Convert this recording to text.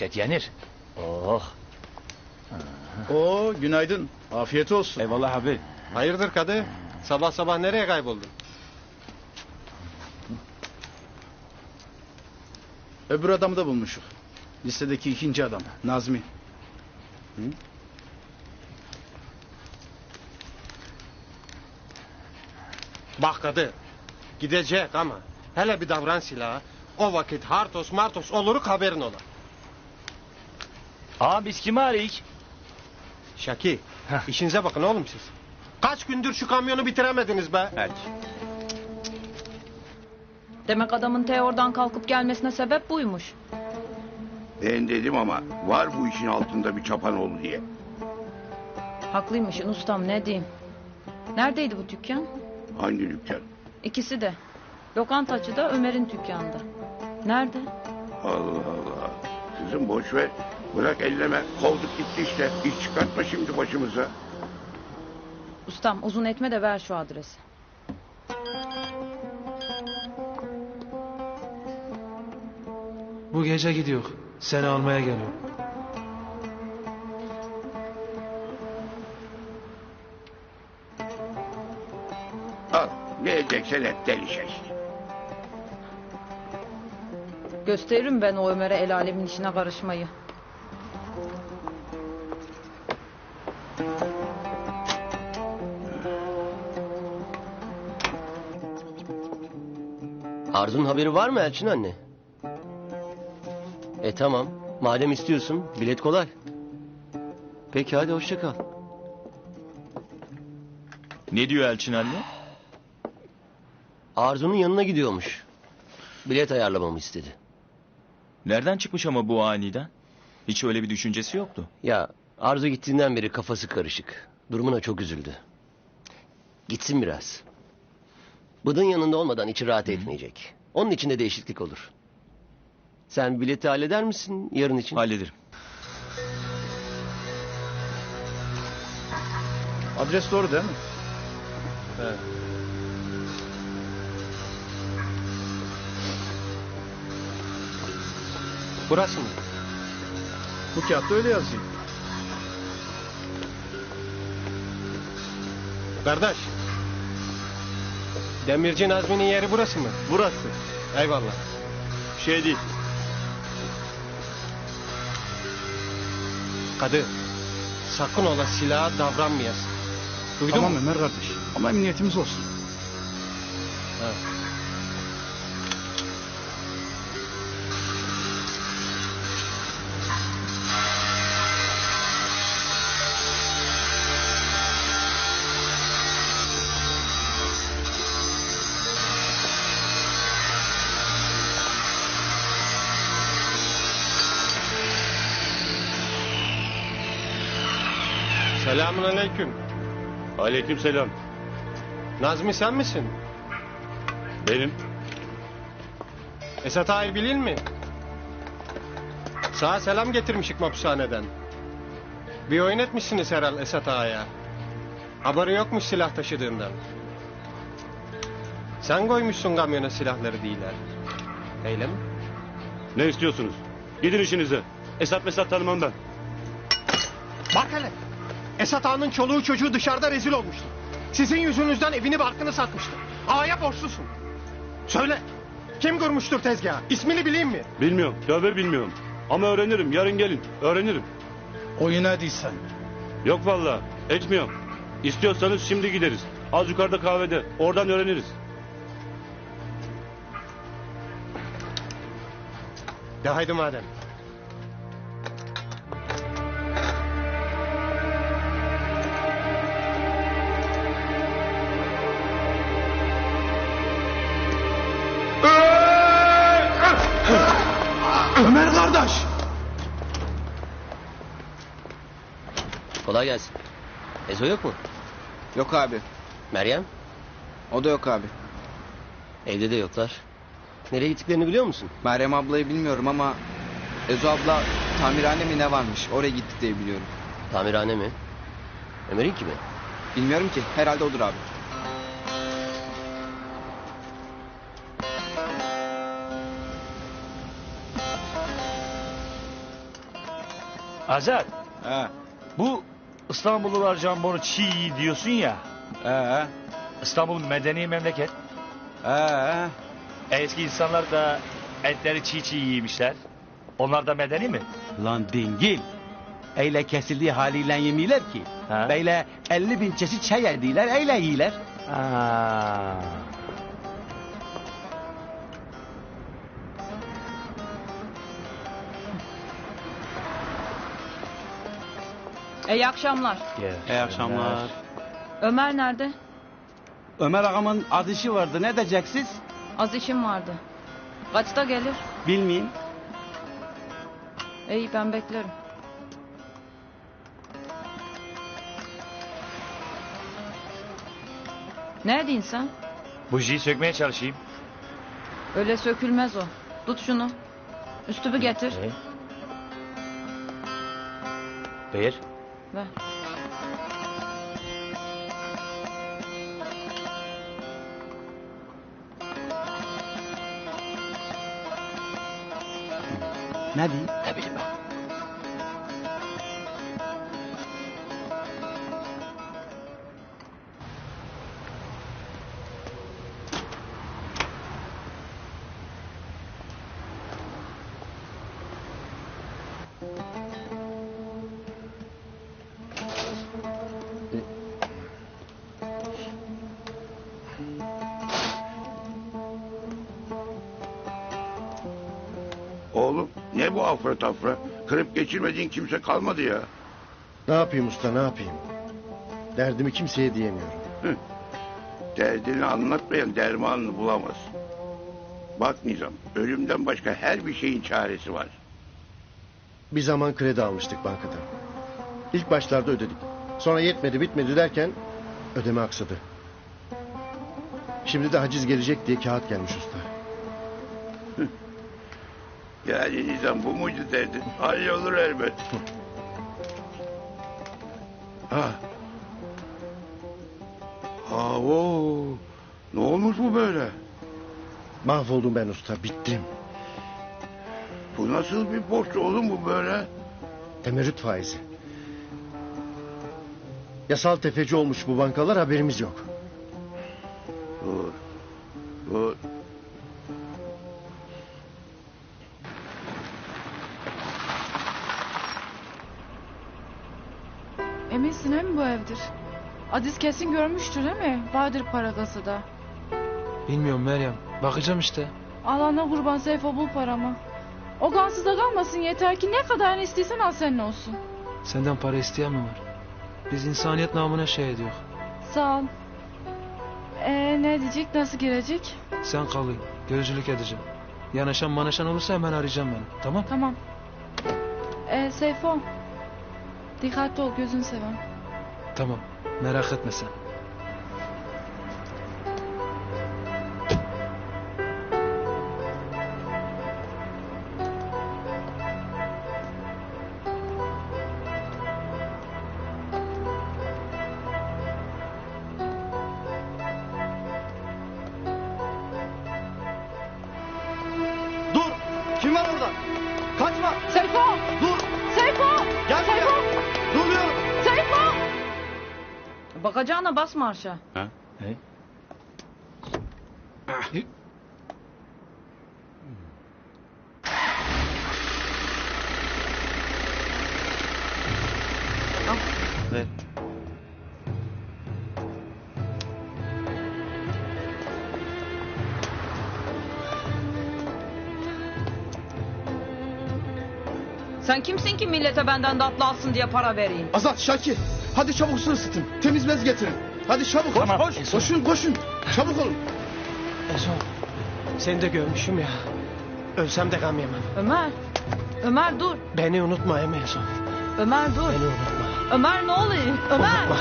Dehşet yenir. Oh. Oo günaydın. Afiyet olsun. Eyvallah abi. Hayırdır kadı? Sabah sabah nereye kayboldun? Öbür adamı da bulmuşuk. Listedeki ikinci adam. Nazmi. Bak kadı. Gidecek ama. Hele bir davran silahı. O vakit Hartos Martos oluruk haberin ola. Aa biz kimi arayık? Şaki. Heh. işinize bakın oğlum siz. Kaç gündür şu kamyonu bitiremediniz be? Evet. Demek adamın T oradan kalkıp gelmesine sebep buymuş. Ben dedim ama var bu işin altında bir çapanoğlu diye. Haklıymışsın ustam ne diyeyim. Neredeydi bu dükkan? Hangi dükkan? İkisi de. Lokantacı da Ömer'in dükkanında. Nerede? Allah Allah. Kızım boş ver. Bırak elleme. Kovduk gitti işte. İş çıkartma şimdi başımıza. Ustam uzun etme de ver şu adresi. Bu gece gidiyor. Seni almaya geliyor. Al. Ne edeceksen et deli şey. Gösteririm ben o Ömer'e el alemin işine karışmayı. Arzu'nun haberi var mı Elçin anne? E tamam. Madem istiyorsun bilet kolay. Peki hadi hoşça kal. Ne diyor Elçin anne? Arzu'nun yanına gidiyormuş. Bilet ayarlamamı istedi. Nereden çıkmış ama bu aniden? Hiç öyle bir düşüncesi yoktu. Ya Arzu gittiğinden beri kafası karışık. Durumuna çok üzüldü. Gitsin biraz. Bıdın yanında olmadan içi rahat etmeyecek. Onun için de değişiklik olur. Sen bileti halleder misin yarın için? Hallederim. Adres doğru değil mi? Evet. Burası mı? Bu kağıtta öyle yazıyor. Kardeş. Demirci Nazmi'nin yeri burası mı? Burası. Eyvallah. Şey değil. Kadı. Sakın ola silaha davranmayasın. Duydun tamam mu? Ömer kardeş. Ama emniyetimiz olsun. Ha. Selamun aleyküm. Aleykümselam. Nazmi sen misin? Benim. Esat Ağa'yı bilin mi? Sana selam getirmişik mapushaneden. Bir oyun etmişsiniz herhal Esat Ağa'ya. Haberi yokmuş silah taşıdığından. Sen koymuşsun kamyona silahları değiller. Öyle mi? Ne istiyorsunuz? Gidin işinize. Esat mesat tanımam ben. Bak hele. Esat Ağa'nın çoluğu çocuğu dışarıda rezil olmuştu. Sizin yüzünüzden evini barkını satmıştı. Ağa'ya borçlusun. Söyle. Kim kurmuştur tezgahı? İsmini bileyim mi? Bilmiyorum. Tövbe bilmiyorum. Ama öğrenirim. Yarın gelin. Öğrenirim. Oyuna değilsen. Yok vallahi. Etmiyorum. İstiyorsanız şimdi gideriz. Az yukarıda kahvede. Oradan öğreniriz. De haydi madem. Kardeş. Kolay gelsin. Ezo yok mu? Yok abi. Meryem? O da yok abi. Evde de yoklar. Nereye gittiklerini biliyor musun? Meryem ablayı bilmiyorum ama Ezo abla tamirhane mi ne varmış oraya gitti diye biliyorum. Tamirhane mi? Ömer'in kimi? Bilmiyorum ki herhalde odur abi. Azat He. bu İstanbullular jambonu çiğ diyorsun ya. He. İstanbul medeni memleket. He. Eski insanlar da etleri çiğ çiğ yemişler. Onlar da medeni mi? Lan dingil. Eyle kesildiği haliyle yemiyorlar ki. Ha? Böyle 50 bin çeşit çay ediler, eyle yiyorlar. Aa. İyi akşamlar. İyi akşamlar. Ömer nerede? Ömer ağamın az işi vardı. Ne diyeceksiniz? Az işim vardı. Kaçta gelir? Bilmeyeyim. İyi ben beklerim. Ne edin sen? Bujiyi sökmeye çalışayım. Öyle sökülmez o. Tut şunu. Üstümü getir. E? Ver. Ver. Ne diyeyim? Ne bileyim ne bu afra tafra? Kırıp geçirmediğin kimse kalmadı ya. Ne yapayım usta ne yapayım? Derdimi kimseye diyemiyorum. Derdini anlatmayan dermanını bulamaz. Bak Nizam, ölümden başka her bir şeyin çaresi var. Bir zaman kredi almıştık bankadan. İlk başlarda ödedik. Sonra yetmedi bitmedi derken ödeme aksadı. Şimdi de haciz gelecek diye kağıt gelmiş usta. Yani Nizam bu muydu derdin? Hallolur elbet. ha. Ha o. Ne olmuş bu böyle? Mahvoldum ben usta bittim. Bu nasıl bir borç oğlum bu böyle? Temerrüt faizi. Yasal tefeci olmuş bu bankalar haberimiz yok. Eminsin he mi bu evdir? Aziz kesin görmüştür değil mi? Vardır para kasada. Bilmiyorum Meryem. Bakacağım işte. Allah'ına kurban Seyfo bul paramı. O gansızda kalmasın yeter ki ne kadarını istiyorsan al senin olsun. Senden para isteyen mi var? Biz insaniyet namına şey ediyor. Sağ ol. Ee, ne diyecek nasıl girecek? Sen kalın. Gözcülük edeceğim. Yanaşan manaşan olursa hemen arayacağım beni. Tamam? Tamam. Ee, Seyfo. Dikkatli ol gözün seveyim. Tamam. Merak etme sen. Bakacağına bas marşa. Ne? Ver. Sen kimsin ki millete benden tatlı alsın diye para vereyim? Azat, Şakir. Hadi çabuk su ısıtın. Temiz bez getirin. Hadi çabuk. Tamam. Koş. Koşun koşun. Çabuk olun. Ezo, seni de görmüşüm ya. Ölsem de gam yemem. Ömer. Ömer dur. Beni unutma Emi Ezo. Ömer dur. Beni unutma. Ömer ne oluyor? Ömer. Unutma.